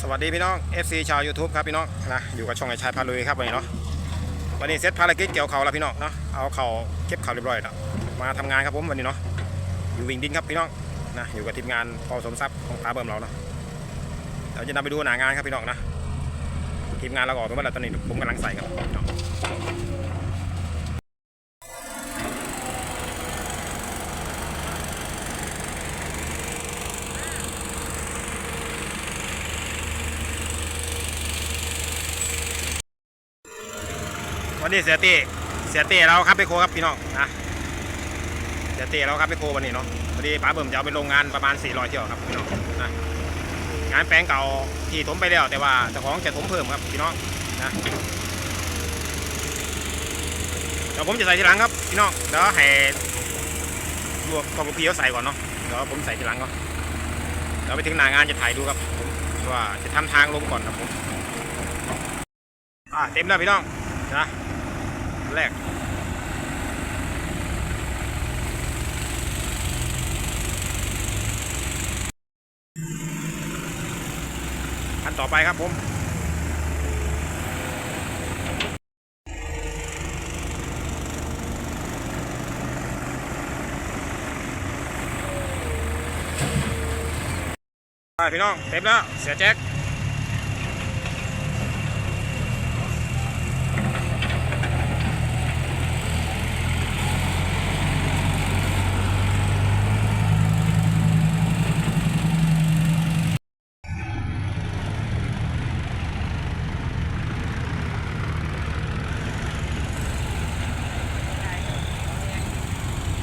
สวัสดีพี่น้อง FC ชาว YouTube ครับพี่น้องนะอยู่กับช่องไอชายพาลุยครับวันนี้เนาะวันนี้เซตภารกิจเกี่ยวเขาแล้วพี่น้องเนาะเอาเขาเก็บเขาเรียบร้อยแล้วมาทำงานครับผมวันนี้เนาะอยู่วิ่งดินครับพี่น้องนะอยู่กับทีมงานพอสมทรัพย์ของตาเบิ่มเราเนาะเราจะนำไปดูหนางานครับพี่น้องนะทีมงานเราออกตัวมาแล้วตอนนี้ผมกำลังใส่ครับ วันนี้เสียเต้เสียเต้เราครับไปโคครับพี่น้องนะเสียเต้เราครับไปโควันนี้เนาะพอดีป้าเบิ่มจะเอาไปโรงงานประมาณ 400เที่ยวครับพี่น้องนะงานแปลงเก่าที่ถมไปแล้วแต่ว่าเจ้าของจะถมเพิ่มครับพี่น้องนะเดี๋ยวผมจะใส่ทีหลังครับพี่น้องเดี๋ยวให้ลวกกองกระพีเขาใส่ก่อนเนาะเดี๋ยวผมใส่ทีหลังก่อนเดี๋ยวไปถึงหน้างานจะถ่ายดูครับผมว่าจะทำทางลงก่อนครับผมอ่าเต็มแล้วพี่น้องนะ แรกอันต่อไปครับผมไปพี่น้อง เต็มแล้ว เสียแจ็ค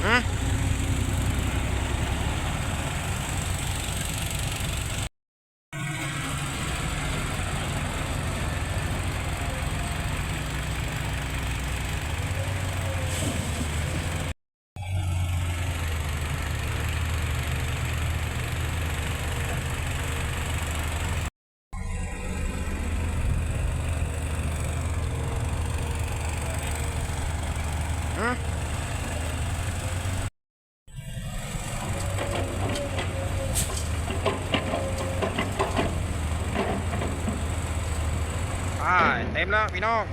อืมอืมไปเต็มแล้วพี่น้อง